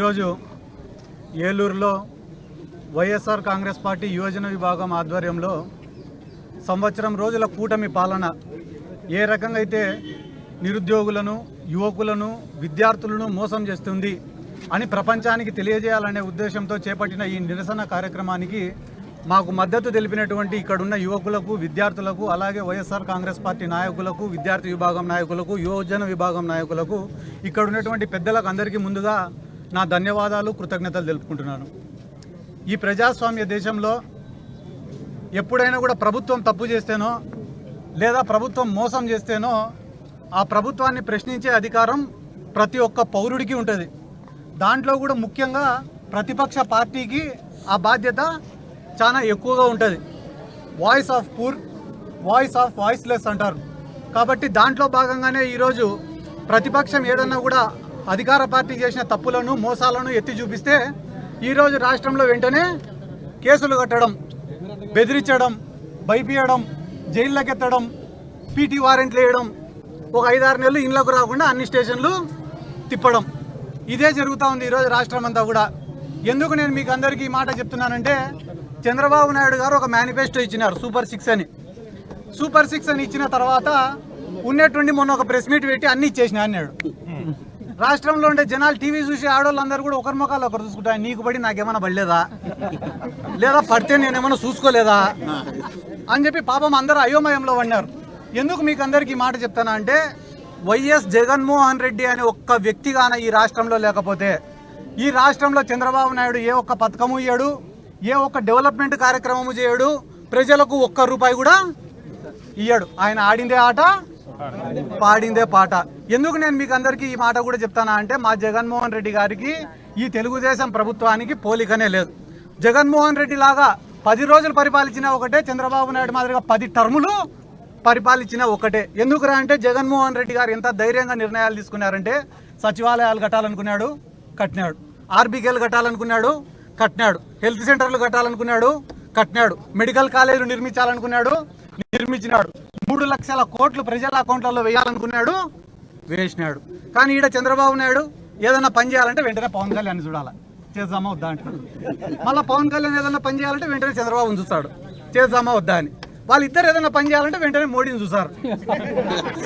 ఈరోజు ఏలూరులో వైఎస్ఆర్ కాంగ్రెస్ పార్టీ యువజన విభాగం ఆధ్వర్యంలో సంవత్సరం రోజుల కూటమి పాలన ఏ రకంగా అయితే నిరుద్యోగులను యువకులను విద్యార్థులను మోసం చేస్తుంది అని ప్రపంచానికి తెలియజేయాలనే ఉద్దేశంతో చేపట్టిన ఈ నిరసన కార్యక్రమానికి మాకు మద్దతు తెలిపినటువంటి ఇక్కడున్న యువకులకు విద్యార్థులకు అలాగే వైఎస్ఆర్ కాంగ్రెస్ పార్టీ నాయకులకు విద్యార్థి విభాగం నాయకులకు యువజన విభాగం నాయకులకు ఇక్కడ ఉన్నటువంటి పెద్దలకు అందరికీ ముందుగా నా ధన్యవాదాలు కృతజ్ఞతలు తెలుపుకుంటున్నాను. ఈ ప్రజాస్వామ్య దేశంలో ఎప్పుడైనా కూడా ప్రభుత్వం తప్పు చేస్తేనో లేదా ప్రభుత్వం మోసం చేస్తేనో ఆ ప్రభుత్వాన్ని ప్రశ్నించే అధికారం ప్రతి ఒక్క పౌరుడికి ఉంటుంది. దాంట్లో కూడా ముఖ్యంగా ప్రతిపక్ష పార్టీకి ఆ బాధ్యత చాలా ఎక్కువగా ఉంటుంది. Voice of poor voice of voiceless అంటారు. కాబట్టి దాంట్లో భాగంగానే ఈరోజు ప్రతిపక్షం ఏదన్నా కూడా అధికార పార్టీ చేసిన తప్పులను మోసాలను ఎత్తి చూపిస్తే ఈరోజు రాష్ట్రంలో వెంటనే కేసులు కట్టడం బెదిరించడం భయపీయడం జైళ్ళకెత్తడం పీటీ వారెంట్లు వేయడం ఒక ఐదారు నెలలు ఇళ్ళకు రాకుండా అన్ని స్టేషన్లు తిప్పడం. ఇదే జరుగుతూ ఉంది ఈరోజు రాష్ట్రం అంతా కూడా. ఎందుకు నేను మీకు అందరికీ ఈ మాట చెప్తున్నానంటే చంద్రబాబు నాయుడు గారు ఒక మేనిఫెస్టో ఇచ్చినారు సూపర్ సిక్స్ అని. సూపర్ సిక్స్ అని ఇచ్చిన తర్వాత ఉన్నట్టుండి మొన్న ఒక ప్రెస్ మీట్ పెట్టి అన్ని ఇచ్చేసిన అన్నాడు. రాష్ట్రంలో ఉండే జనాలు టీవీ చూసి ఆడవాళ్ళందరూ కూడా ఒకరి ముఖాలు ఒకరు చూసుకుంటారు. నీకు పడి నాకేమైనా పడలేదా? లేదా పడితే నేనేమైనా చూసుకోలేదా? అని చెప్పి పాపం అందరూ అయోమయంలో పడినారు. ఎందుకు మీకు అందరికీ ఈ మాట చెప్తానా అంటే వైఎస్ జగన్మోహన్ రెడ్డి అనే ఒక్క వ్యక్తిగాన ఈ రాష్ట్రంలో లేకపోతే ఈ రాష్ట్రంలో చంద్రబాబు నాయుడు ఏ ఒక్క పథకము ఇయ్యాడు ఏ ఒక్క డెవలప్మెంట్ కార్యక్రమము చేయడు ప్రజలకు ఒక్క రూపాయి కూడా ఇయ్యాడు. ఆయన ఆడిందే ఆట పాడిందే పాట. ఎందుకు నేను మీకు అందరికీ ఈ మాట కూడా చెప్తానా అంటే మా జగన్మోహన్ రెడ్డి గారికి ఈ తెలుగుదేశం ప్రభుత్వానికి పోలికనే లేదు. జగన్మోహన్ రెడ్డి లాగా పది రోజులు పరిపాలించిన ఒకటే చంద్రబాబు నాయుడు మాదిరిగా పది టర్ములు పరిపాలించిన ఒకటే. ఎందుకురా అంటే జగన్మోహన్ రెడ్డి గారు ఎంత ధైర్యంగా నిర్ణయాలు తీసుకున్నారంటే సచివాలయాలు కట్టాలనుకున్నాడు కట్టినాడు. ఆర్బీకేలు కట్టాలనుకున్నాడు కట్టినాడు. హెల్త్ సెంటర్లు కట్టాలనుకున్నాడు కట్టినాడు. మెడికల్ కాలేజీలు నిర్మించాలనుకున్నాడు నిర్మించినాడు. మూడు లక్షల కోట్లు ప్రజల అకౌంట్లలో వేయాలనుకున్నాడు వేసినాడు కానీ ఈడ చంద్రబాబు నాయుడు ఏదైనా పని చేయాలంటే వెంటనే పవన్ కళ్యాణ్ చూడాలి. చేద్దామా వద్దా అంటాడు మళ్ళీ పవన్ కళ్యాణ్ ఏదైనా పని చేయాలంటే వెంటనే చంద్రబాబుని చూస్తాడు. చేద్దామా వద్దా అని. వాళ్ళిద్దరు ఏదైనా పని చేయాలంటే వెంటనే మోడీని చూసారు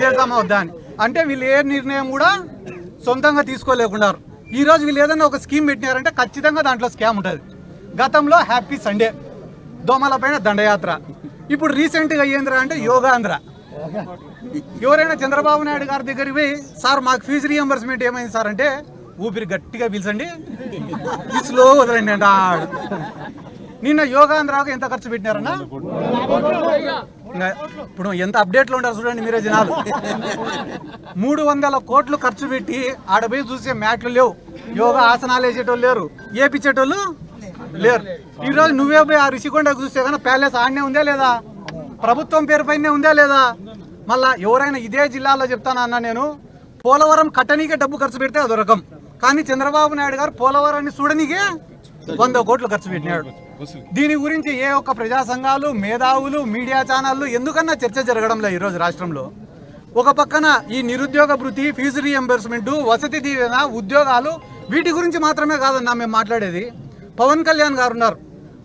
చేద్దామా వద్దా అని. అంటే వీళ్ళు ఏ నిర్ణయం కూడా సొంతంగా తీసుకోలేకున్నారు ఈ రోజు వీళ్ళు ఏదైనా ఒక స్కీమ్ పెట్టినారంటే ఖచ్చితంగా దాంట్లో స్కామ్ ఉంటుంది. గతంలో హ్యాపీ సండే దోమల పైన దండయాత్ర. ఇప్పుడు రీసెంట్గా ఏంద్రా అంటే యోగాంధ్ర. ఎవరైనా చంద్రబాబు నాయుడు గారి దగ్గరికి పోయి సార్ మాకు ఫీజు రియంబర్స్మెంట్ ఏమైంది సార్? అంటే ఊపిరి గట్టిగా పిలిచండి. స్లో వదలండి అంట. ఆడు. నిన్న యోగాంధ్రాకు ఎంత ఖర్చు పెట్టినారన్నా? ఇప్పుడు ఎంత అప్డేట్లో ఉంటారు చూడండి మీరే జనాలు. మూడు వందల కోట్లు ఖర్చు పెట్టి ఆడ పోయి చూసే మ్యాట్లు లేవు. యోగా ఆసనాలు వేసేటోళ్ళు లేరు. ఏపించేటోళ్ళు లేరు. ఈ రోజు నువ్వే పోయి ఆ రిషికొండకు చూస్తే కానీ ప్యాలెస్ ఆడనే ఉందా లేదా? ప్రభుత్వం పేరు పైనే ఉందా లేదా? మళ్ళా ఎవరైనా ఇదే జిల్లాలో చెప్తానన్నా నేను? పోలవరం కట్టనీకే డబ్బు ఖర్చు పెడితే అదో రకం. కానీ చంద్రబాబు నాయుడు గారు పోలవరాన్ని చూడనీకే వంద కోట్లు ఖర్చు పెట్టినాడు. దీని గురించి ఏ ఒక్క ప్రజా సంఘాలు మేధావులు మీడియా ఛానళ్ళు ఎందుకన్నా చర్చ జరగడంలే ఈరోజు రాష్ట్రంలో? ఒక పక్కన ఈ నిరుద్యోగ భృతి ఫీజు రీఎంబర్స్మెంట్ వసతి దీవెన ఉద్యోగాలు వీటి గురించి మాత్రమే కాదన్నా మేము మాట్లాడేది. పవన్ కళ్యాణ్ గారు ఉన్నారు.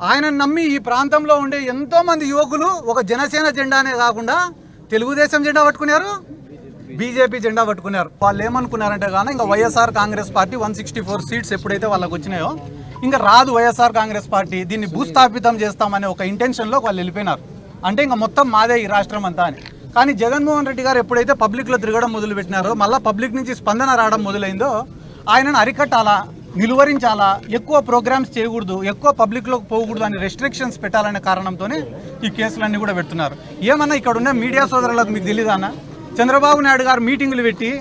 ఆయనను నమ్మి ఈ ప్రాంతంలో ఉండే ఎంతోమంది యువకులు ఒక జనసేన జెండానే కాకుండా తెలుగుదేశం జెండా పట్టుకున్నారు బీజేపీ జెండా పట్టుకున్నారు. వాళ్ళు ఏమనుకున్నారంటే కానీ ఇంకా YSR Congress party one sixty four seats ఎప్పుడైతే వాళ్ళకి వచ్చినాయో ఇంకా రాదు వైఎస్ఆర్ కాంగ్రెస్ పార్టీ దీన్ని భూస్థాపితం చేస్తామనే ఒక ఇంటెన్షన్లో వాళ్ళు వెళ్ళిపోయినారు. అంటే ఇంకా మొత్తం మాదే ఈ రాష్ట్రం అంతా అని. కానీ జగన్మోహన్ రెడ్డి గారు ఎప్పుడైతే పబ్లిక్లో తిరగడం మొదలు పెట్టినారో మళ్ళీ పబ్లిక్ నుంచి స్పందన రావడం మొదలైందో ఆయనను అరికట్టాలా? నిలువరించాలా ఎక్కువ ప్రోగ్రామ్స్ చేయకూడదు ఎక్కువ పబ్లిక్లోకి పోకూడదు అని రెస్ట్రిక్షన్స్ పెట్టాలనే కారణంతోనే ఈ కేసులన్నీ కూడా పెడుతున్నారు. ఏమన్నా ఇక్కడ ఉన్న మీడియా సోదరులకు మీకు తెలియదా అన్న? చంద్రబాబు నాయుడు గారు మీటింగులు పెట్టి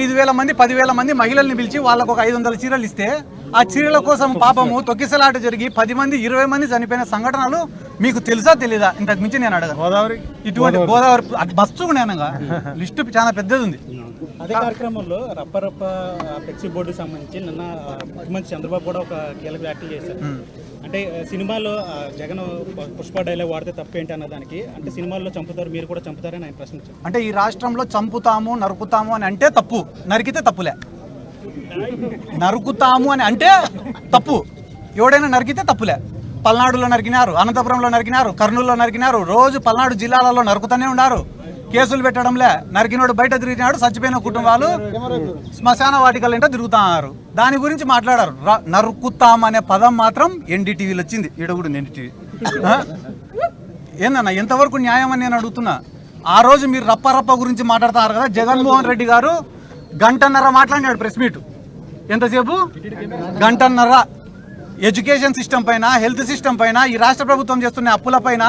ఐదు వేల మంది పదివేల మంది మహిళల్ని పిలిచి వాళ్ళకు ఒక ఐదు వందల చీరలు ఇస్తే ఆ చీరల కోసం పాపము తొక్కిసలాట జరిగి పది మంది ఇరవై మంది చనిపోయిన సంఘటనలు మీకు తెలుసా తెలీదా? ఇంతకు మించి నేను అడగను. గోదావరి? ఇటువంటి గోదావరి. అది బస్సు నేనగా లిస్టు చాలా పెద్దది ఉంది అదే కార్యక్రమంలో రప్ప రప్ప ఫ్లెక్సీ బోర్డుకి సంబంధించి నిన్న ముఖ్యమంత్రి చంద్రబాబు కూడా ఒక కీలక వ్యాఖ్యలు చేశారు. అంటే సినిమాలో జగన్ పుష్ప డైలాగ్ వాడితే తప్పేంటి అన్న దానికి అంటే సినిమాల్లో చంపుతారు మీరు కూడా చంపుతారని ఆయన ప్రశ్నించారు. అంటే ఈ రాష్ట్రంలో చంపుతాము నరుకుతాము అని అంటే తప్పు. నరికితే తప్పులే. నరుకుతాము అని. అంటే తప్పు. ఎవడైనా నరికితే తప్పులే. పల్నాడులో నరికినారు అనంతపురంలో నరికినారు కర్నూలులో నరికినారు రోజు పల్నాడు జిల్లాలలో నరుకుతూనే ఉన్నారు. కేసులు పెట్టడంలే. నరికినోడు బయట తిరిగినాడు చచ్చిపోయిన కుటుంబాలు శ్మశాన వాటికలంటే తిరుగుతున్నారు దాని గురించి మాట్లాడారు. ర- నరుకుతాం అనే పదం మాత్రం ఎన్డీటీవీలో వచ్చింది. ఈడ కూడా ఎన్డీటీవీ. ఏందన్నా ఎంతవరకు న్యాయం అని నేను అడుగుతున్నా? ఆ రోజు మీరు రప్ప రప్ప గురించి మాట్లాడుతున్నారు కదా జగన్మోహన్ రెడ్డి గారు గంటన్నర మాట్లాడినాడు ప్రెస్ మీట్. ఎంతసేపు? గంటన్నర. ఎడ్యుకేషన్ సిస్టమ్ పైన హెల్త్ సిస్టమ్ పైన ఈ రాష్ట్ర ప్రభుత్వం చేస్తున్న అప్పుల పైన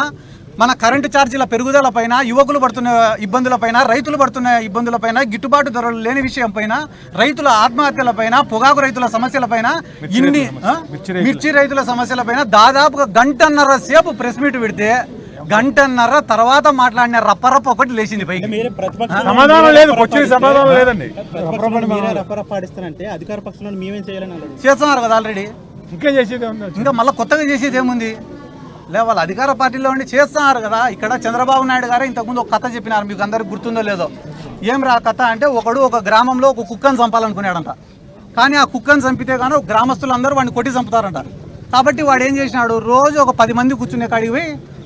మన కరెంటు ఛార్జీల పెరుగుదల పైన యువకులు పడుతున్న ఇబ్బందుల పైన రైతులు పడుతున్న ఇబ్బందుల పైన గిట్టుబాటు ధరలు లేని విషయం పైన రైతుల ఆత్మహత్యల పైన పొగాకు రైతుల సమస్యల పైన ఇన్ని? మిర్చి రైతుల సమస్యల పైన దాదాపుగా గంటన్నర సేపు ప్రెస్ మీట్ పెడితే గంటన్నర తర్వాత మాట్లాడిన రప్పరప్ప ఒకటి లేచింది పైకి. సమాధానం లేదు సమాధానం లేదండి. అధికార పక్షంలో మేమేం చేయాలని అన్నారు చేస్తున్నారు కదా ఆల్రెడీ. ఇంకేం చేసేది ఇంకా మళ్ళీ కొత్తగా చేసేది ఏముంది? లే వాళ్ళ అధికార పార్టీలో ఉండి చేస్తున్నారు కదా ఇక్కడ చంద్రబాబు నాయుడు గారు ఇంతకుముందు ఒక కథ చెప్పినారు మీకు అందరికి గుర్తుందో లేదో. ఏం రా కథ అంటే ఒకడు ఒక గ్రామంలో ఒక కుక్కను చంపాలనుకున్నాడంట. కానీ ఆ కుక్కను చంపితే కానీ గ్రామస్తులందరూ వాడిని కొట్టి చంపుతారంట. కాబట్టి వాడు ఏం చేసినాడు? రోజు ఒక పది మంది కూర్చునే కాడికి పోయి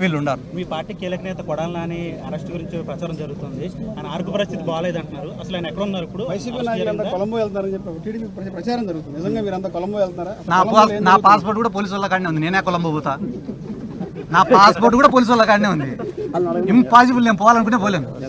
వీళ్ళు ఉన్నారు మీ పార్టీ కీలక నేత కొడాలి నాని అరెస్ట్ గురించి ప్రచారం జరుగుతుంది. ఆయన ఆరోగ్య పరిస్థితి బాగాలేదు అంటున్నారు అసలు ఆయన ఎక్కడ ఉన్నారు ఇప్పుడు? వైసీపీ నాయకులంతా? కొలంబో వెళ్తారని చెప్పి టీడీపీ ప్ర- ప్రచారం జరుగుతుంది. నిజంగా మీరంతా కొలంబో వెళ్తారా నా పాస్పోర్ట్ కూడా పోలీసు వాళ్ళ కాడనే ఉంది. నేనే కొలంబో పోతా. నా పాస్పోర్ట్ కూడా పోలీసు వాళ్ళ కాడనే ఉంది. ఇంపాసిబుల్ నేను పోవాలనుకుంటే పోలేను.